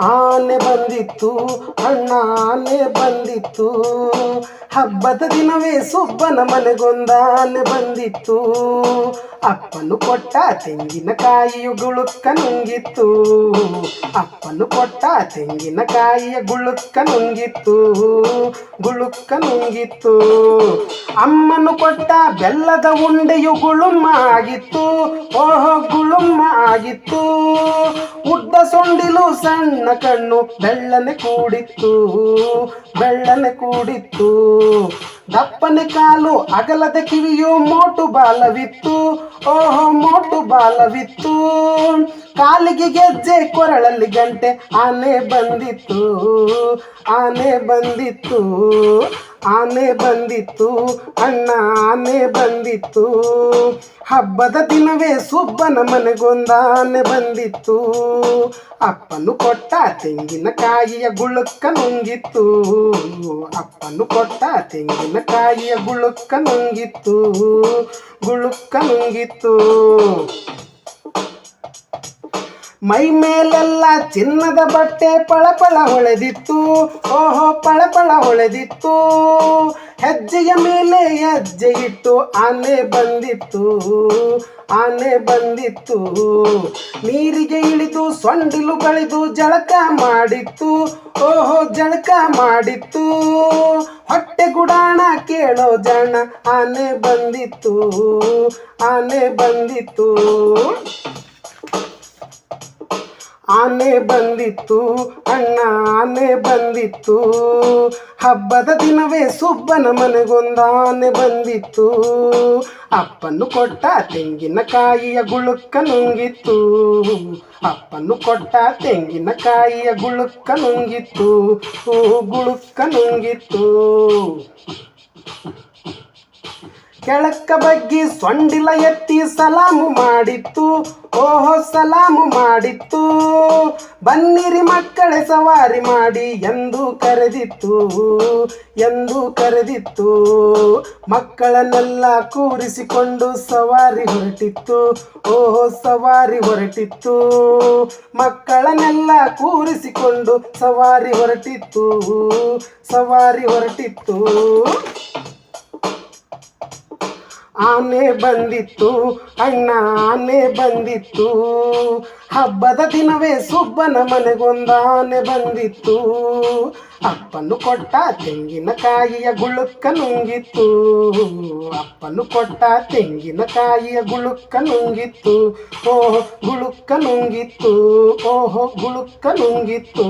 ಆನೆ ಬಂದಿತ್ತು ಅಣ್ಣ ಆನೆ ಬಂದಿತ್ತು. ಹಬ್ಬದ ದಿನವೇ ಸುಬ್ಬನ ಮನೆಗೊಂದಾನೆ ಬಂದಿತ್ತು. ಅಪ್ಪನು ಕೊಟ್ಟ ತೆಂಗಿನಕಾಯಿಯು ಗುಳುಕ್ಕ ನುಂಗಿತ್ತು. ಅಪ್ಪನು ಕೊಟ್ಟ ತೆಂಗಿನಕಾಯಿಯ ಗುಳುಕ್ಕ ನುಂಗಿತ್ತು. ಗುಳುಕ್ಕ ನುಂಗಿತ್ತು. ಅಮ್ಮನು ಕೊಟ್ಟ ಬೆಲ್ಲದ ಉಂಡೆಯು ಗುಳುಮ್ಮ ಆಗಿತ್ತು ಓಹೋ ಗುಳುಮ್ಮ ಆಗಿತ್ತು ಸೊಂಡಿಲು ಸಣ್ಣ ಕಣ್ಣು ಬೆಳ್ಳನೆ ಕೂಡಿತ್ತು ಬೆಳ್ಳನೆ ಕೂಡಿತ್ತು. ದಪ್ಪನೆ ಕಾಲು ಅಗಲದ ಕಿವಿಯು ಮೋಟು ಬಾಲವಿತ್ತು. ಓಹೋ, ಮೋಟು ಬಾಲವಿತ್ತು. ಕಾಲಿಗೆ ಗೆಜ್ಜೆ, ಕೊರಳಲ್ಲಿ ಗಂಟೆ. ಆನೆ ಬಂದಿತ್ತು ಆನೆ ಬಂದಿತ್ತು ಆನೆ ಬಂದಿತ್ತು, ಅಣ್ಣ, ಆನೆ ಬಂದಿತ್ತು. ಹಬ್ಬದ ದಿನವೇ ಸುಬ್ಬನ ಮನೆಗೊಂದ ಆನೆ ಬಂದಿತ್ತು. ಅಪ್ಪನು ಕೊಟ್ಟ ತೆಂಗಿನಕಾಯಿಯ ಗುಳುಕ್ಕ ನುಂಗಿತ್ತು. ಅಪ್ಪನು ಕೊಟ್ಟ ತೆಂಗಿನಕಾಯಿಯ ಗುಳುಕ್ಕ ನುಂಗಿತ್ತು. ಗುಳುಕ್ಕ ನುಂಗಿತ್ತು. Perfeito! ಮೈ ಮೇಲೆಲ್ಲ ಚಿನ್ನದ ಬಟ್ಟೆ ಪಳಪಳ ಹೊಳೆದಿತ್ತು. ಓಹೋ, ಪಳಪಳ ಹೊಳೆದಿತ್ತು. ಹೆಜ್ಜೆಯ ಮೇಲೆ ಹೆಜ್ಜೆ ಇಟ್ಟು ಆನೆ ಬಂದಿತ್ತು. ಆನೆ ಬಂದಿತ್ತು. ನೀರಿಗೆ ಇಳಿದು ಸೊಂಡಿಲು ಬಳಿದು ಜಳಕ ಮಾಡಿತ್ತು. ಓಹೋ, ಜಳಕ ಮಾಡಿತ್ತು. ಹೊಟ್ಟೆ ಗುಡಾಣ ಕೇಳೋ ಜಾಣ, ಆನೆ ಬಂದಿತ್ತು. ಆನೆ ಬಂದಿತ್ತು. ಆನೆ ಬಂದಿತ್ತು, ಅಣ್ಣ ಆನೆ ಬಂದಿತ್ತು. ಹಬ್ಬದ ದಿನವೇ ಸುಬ್ಬನ ಮನೆಗೊಂದಾನೆ ಬಂದಿತ್ತು. ಅಪ್ಪನ್ನು ಕೊಟ್ಟ ತೆಂಗಿನಕಾಯಿಯ ಗುಳುಕ್ಕ ನುಂಗಿತ್ತು. ಅಪ್ಪನ್ನು ಕೊಟ್ಟ ತೆಂಗಿನಕಾಯಿಯ ಗುಳುಕ್ಕ ನುಂಗಿತ್ತು. ಗುಳುಕ್ಕ ನುಂಗಿತ್ತು. ಕೆಳಕ್ಕ ಬಗ್ಗಿ ಸೊಂಡಿಲ ಎತ್ತಿ ಸಲಾಮು ಮಾಡಿತ್ತು. ಸಲಾಮು ಮಾಡಿತ್ತು. ಬನ್ನಿರಿ ಮಕ್ಕಳೇ, ಸವಾರಿ ಮಾಡಿ ಎಂದು ಕರೆದಿತ್ತು ಎಂದು ಕರೆದಿತ್ತು. ಮಕ್ಕಳನ್ನೆಲ್ಲ ಕೂರಿಸಿಕೊಂಡು ಸವಾರಿ ಹೊರಟಿತ್ತು. ಓಹೋ, ಸವಾರಿ ಹೊರಟಿತ್ತು. ಮಕ್ಕಳನ್ನೆಲ್ಲ ಕೂರಿಸಿಕೊಂಡು ಸವಾರಿ ಹೊರಟಿತ್ತು. ಸವಾರಿ ಹೊರಟಿತ್ತು. ಆನೆ ಬಂದಿತ್ತು, ಅಣ್ಣ ಆನೆ ಬಂದಿತ್ತು. ಹಬ್ಬದ ದಿನವೇ ಸುಬ್ಬನ ಮನೆಗೊಂದ ಆನೆ ಬಂದಿತ್ತು. ಅಪ್ಪನು ಕೊಟ್ಟ ತೆಂಗಿನಕಾಯಿಯ ಗುಳುಕ್ಕ ನುಂಗಿತ್ತು. ಅಪ್ಪನು ಕೊಟ್ಟ ತೆಂಗಿನಕಾಯಿಯ ಗುಳುಕ್ಕ ನುಂಗಿತ್ತು. ಓಹೋ ಗುಳುಕ್ಕ ನುಂಗಿತ್ತು. ಓಹೋ ಗುಳುಕ್ಕ ನುಂಗಿತ್ತು.